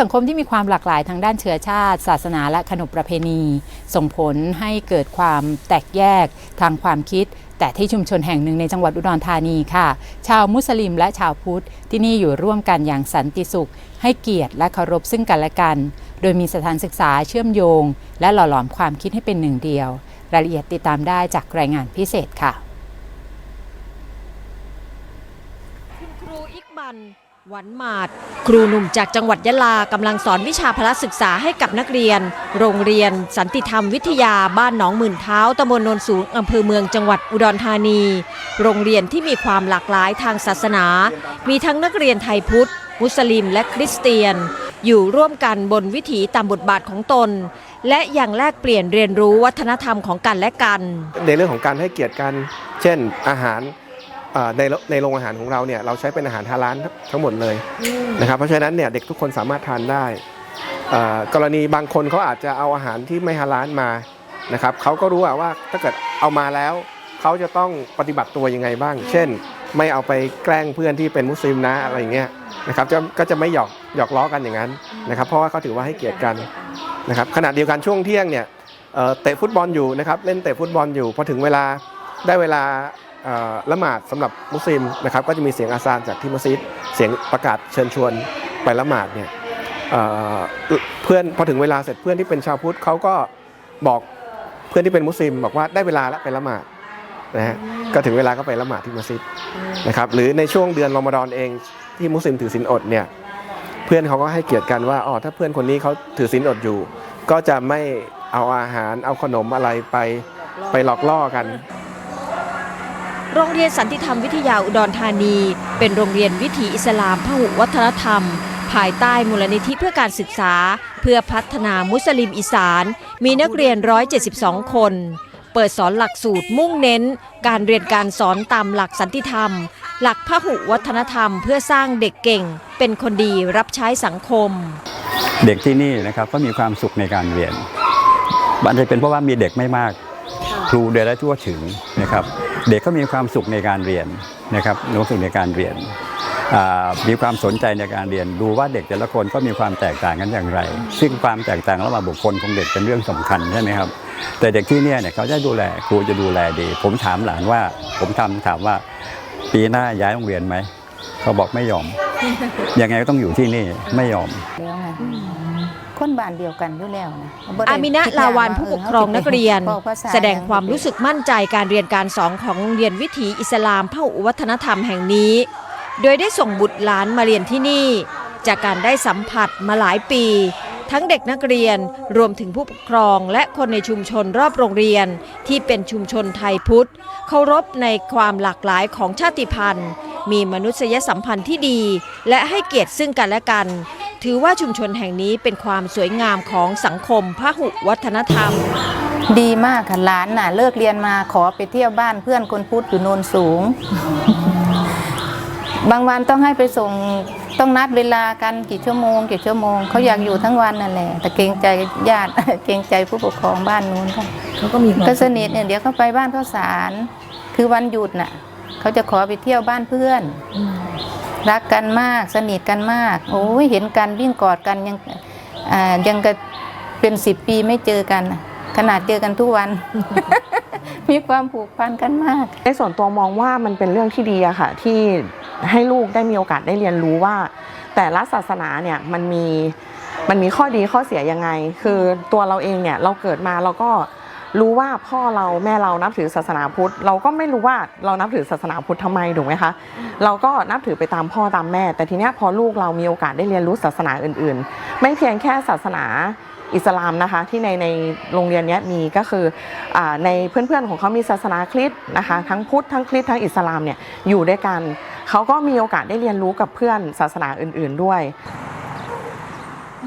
สังคมที่มีความหลากหลายทางด้านเชื้อชาติ ศาสนาและขนบประเพณี ส่งผลให้เกิดความแตกแยกทางความคิด แต่ที่ชุมชนแห่งหนึ่งในจังหวัดอุดรธานีค่ะ ชาวมุสลิมและชาวพุทธที่นี่อยู่ร่วมกันอย่างสันติสุข ให้เกียรติและเคารพซึ่งกันและกัน โดยมีสถานศึกษาเชื่อมโยง และหล่อหลอมความคิดให้เป็นหนึ่งเดียว รายละเอียดติดตามได้จากรายงานพิเศษค่ะ คุณครูอิกบัน หวันหมาด ครูหนุ่มจากจังหวัดยะลากำลังสอนวิชาพละศึกษาให้กับนักเรียน โรงเรียน สันติธรรมวิทยาบ้านหนองหมื่นเท้าตำบลโนนสูงอำเภอเมืองจังหวัดอุดรธานี โรงเรียนที่มีความหลากหลายทางศาสนา มีทั้งนักเรียนไทยพุทธ มุสลิม และคริสเตียน อยู่ร่วมกันบนวิถีตามบทบาทของตน และอยังแลกเปลี่ยนเรียนรู้วัฒนธรรมของกันและกัน ในเรื่องของการให้เกียรติกัน เช่น อาหาร ในในโรงอาหารของเราเนี่ยเราใช้เป็นอาหารฮาลาลทั้งหมดเลยนะครับเพราะฉะนั้นเนี่ยเด็กทุกคนสามารถทานได้เอ่อกรณีบางคนเขาอาจจะเอาอาหารที่ไม่ฮาลาลมานะครับเขาก็รู้อะว่าถ้าเกิดเอามาแล้วเขาจะต้องปฏิบัติตัวยังไงบ้าง เช่น ไม่เอาไปแกล้งเพื่อนที่เป็นมุสลิมนะอะไรอย่างเงี้ยนะครับจะก็จะไม่หยอกหยอกล้อกันอย่างนั้นนะครับเพราะว่าเขาถือว่าให้เกียรติกันนะครับขณะเดียวกันช่วงเที่ยงเนี่ยเอ่อเตะฟุตบอลอยู่นะครับเล่นเตะฟุตบอลอยู่พอถึงเวลาได้เวลาเอ่อ ละหมาดสำหรับมุสลิมนะครับก็จะมีเสียงอาซานจากที่มัสยิดเสียงประกาศเชิญชวนไปละหมาดเนี่ยเเพื่อนพอถึงเวลาเสร็จเพื่อนที่เป็นชาวพุทธเขาก็บอกเพื่อนที่เป็นมุสลิม บอกว่าได้เวลาแล้วไปละหมาดนะฮะก็ถึงเวลาก็ไปละหมาดที่มัสยิดนะครับหรือในช่วงเดือนรอมฎอนเองที่มุสลิมถือศีลอดเนี่ยเพื่อนเขาก็ให้เกียรติกันว่าอ๋อถ้าเพื่อนคนนี้เขาถือศีลอดอยู่ ก็จะไม่เอาอาหารเอาขนมอะไรไปไปหลอกล่อกัน โรงเรียนสันติธรรมวิทยาอุดรธานี เป็นโรงเรียนวิถีอิสลามพหุวัฒนธรรม ภายใต้มูลนิธิเพื่อการศึกษา เพื่อพัฒนามุสลิมอีสาน มีนักเรียน 172 คน เปิดสอนหลักสูตรมุ่งเน้น การเรียนการสอนตามหลักสันติธรรม หลักพหุวัฒนธรรม เพื่อสร้างเด็กเก่ง เป็นคนดีรับใช้สังคม เด็กที่นี่นะครับก็มีความสุขในการเรียนมันจะเป็นเพราะว่ามีเด็กไม่มากครูเดินได้ทั่วถึงนะครับ เด็กก็มีความสุขในการเรียนนะครับมีความสุขในการเรียนอ่ามีความสนใจในการเรียน ดูว่าเด็กแต่ละคนก็มีความแตกต่างกันอย่างไร ซึ่งความแตกต่างระหว่างบุคคลของเด็กเป็นเรื่องสำคัญใช่ไหมครับ แต่เด็กที่เนี่ยเนี่ยเขาจะดูแลครูจะดูแลดี ผมถามหลานว่า ผมทำถามว่าปีหน้าย้ายโรงเรียนไหมเขาบอกไม่ยอมยังไงก็ต้องอยู่ที่นี่ไม่ยอมแล้วไง คนบ้านเดียวกันอยู่แล้วนะบ่ได้อามินะคิดลาวันว่ผู้ปกครองนักเรียนว้ภษแสดงความรู้สึกมั่นใจการเรียนการสอนของโรงเรียนวิถีอิสลามพหุวัฒนธรรมแห่งนี้ โดยได้ส่งบุตรหลานมาเรียนที่นี่ จากการได้สัมผัสมาหลายปี ทั้งเด็กนักเรียนรวมถึงผู้ปกครองและคนในชุมชนรอบโรงเรียนที่เป็นชุมชนไทยพุทธ เคารพในความหลากหลายของชาติพันธุ์ มีมนุษยสัมพันธ์ที่ดี และให้เกียรติซึ่งกันและกัน ถือว่าชุมชนแห่งนี้เป็นความสวยงามของสังคมพหุวัฒนธรรม ดีมากค่ะหลานน่ะ เลิกเรียนมาขอไปเที่ยวบ้านเพื่อนคนพุทธอยู่โนนสูง บางวันต้องให้ไปส่งต้องนัดเวลากันกี่ชั่วโมงกี่ชั่วโมงเขาอยากอยู่ทั้งวันนั่นแหละแต่เกรงใจญาติ เกรงใจผู้ปกครองบ้านนู้นค่ะเขาก็มีความก็สนิทเนี่ยเดี๋ยวเขาไปบ้านข้าวสาร คือวันหยุดน่ะเขาจะขอไปเที่ยวบ้านเพื่อน รักกันมากสนิทกันมากโอ้ยเห็นกันวิ่งกอดกันยังยังก็เป็นสิบปีไม่เจอกัน ขนาดเจอกันทุกวัน มีความผูกพันกันมากในส่วนตัวมองว่ามันเป็นเรื่องที่ดีอะค่ะ ที่ให้ลูกได้มีโอกาสได้เรียนรู้ว่า แต่ละศาสนาเนี่ยมันมีมันมีข้อดีข้อเสียยังไง คือตัวเราเองเนี่ยเราเกิดมาเราก็ รู้ว่าพ่อเราแม่เรานับถือศาสนาพุทธ เราก็ไม่รู้ว่าเรานับถือศาสนาพุทธทำไมถูกไหมคะ เราก็นับถือไปตามพ่อตามแม่ แต่ทีเนี้ยพอลูกเรามีโอกาสได้เรียนรู้ศาสนาอื่น ๆ ไม่เพียงแค่ศาสนาอิสลามนะคะที่ในในโรงเรียนเนี้ยมีก็คืออาในเพื่อนๆของเขามีศาสนาคริสต์นะคะทั้งพุทธทั้งคริสต์ทั้งอิสลามเนี่ยอยู่ด้วยกัน เขาก็มีโอกาสได้เรียนรู้กับเพื่อนศาสนาอื่น ๆด้วย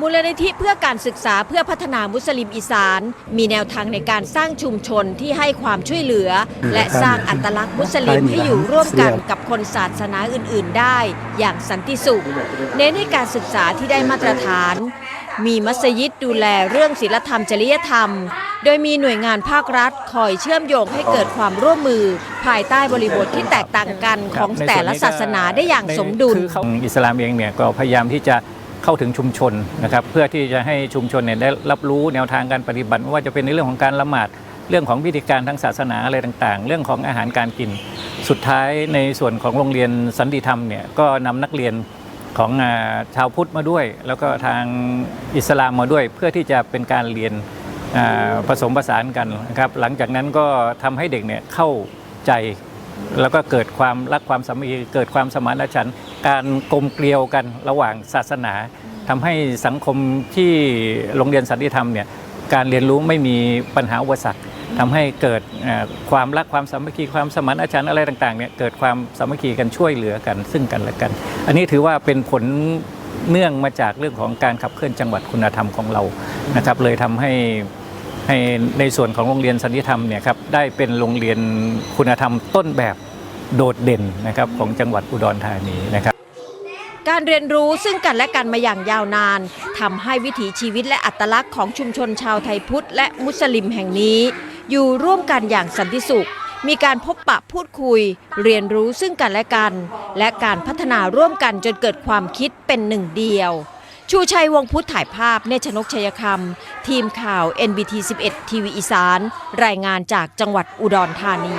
มูลนิธิเพื่อการศึกษาเพื่อพัฒนามุสลิมอีสาน มีแนวทางในการสร้างชุมชนที่ให้ความช่วยเหลือ และสร้างอัตลักษณ์มุสลิมให้อยู่ร่วมกันกับคนศาสนาอื่น ๆ ได้ อย่างสันติสุข เน้นให้การศึกษาที่ได้มาตรฐาน มีมัสยิดดูแลเรื่องศีลธรรมจริยธรรม โดยมีหน่วยงานภาครัฐ คอยเชื่อมโยงให้เกิดความร่วมมือ ภายใต้บริบทที่แตกต่างกันของแต่ละศาสนาได้อย่างสมดุลคือเขาอิสลามเองเนี่ยก็พยายามที่จะ เข้าถึงชุมชนนะครับ เพื่อที่จะให้ชุมชนเนี่ยได้รับรู้แนวทางการปฏิบัติไม่ว่าจะเป็นในเรื่องของการละหมาดเรื่องของพิธีการทางศาสนาอะไรต่างๆ เรื่องของอาหารการกิน สุดท้ายในส่วนของโรงเรียนสันติธรรมเนี่ยก็นำนักเรียนของอชาวพุทธมาด้วย แล้วก็ทางอิสลามมาด้วย เพื่อที่จะเป็นการเรียนผสมผสานกันนะครับ หลังจากนั้นก็ทำให้เด็กเนี่ยเข้าใจ แล้วก็เกิดความรักความสามัคคีเกิดความสมานฉันท์ การกลมเกลียวกันระหว่างศาสนาทำให้สังคมที่โรงเรียนสันติธรรมเนี่ยการเรียนรู้ไม่มีปัญหาอุปสรรคทำให้เกิดเอ่อความรักความสามัคคีความสมานฉันท์อะไรต่างๆเนี่ยเกิดความสามัคคีกันช่วยเหลือกัน ซึ่งกันและกัน อันนี้ถือว่าเป็นผลเนื่องมาจากเรื่องของการขับเคลื่อนจังหวัดคุณธรรมของเรานะครับ เลยทำให้ให้ในส่วนของโรงเรียนสันติธรรมเนี่ยครับได้เป็นโรงเรียนคุณธรรมต้นแบบ โดดเด่นนะครับของจังหวัดอุดรธานีนะครับการเรียนรู้ซึ่งกันและกันมาอย่างยาวนานทำให้วิถีชีวิตและอัตลักษณ์ของชุมชนชาวไทยพุทธและมุสลิมแห่งนี้ อยู่ร่วมกันอย่างสันติสุข มีการพบปะพูดคุย เรียนรู้ซึ่งกันและกัน และการพัฒนาร่วมกันจนเกิดความคิดเป็นหนึ่งเดียว ชูชัยวงพุทธถ่ายภาพเนชนกชัยคำทีมข่าว NBT 11 ทีวีอีสาน รายงานจากจังหวัดอุดรธานี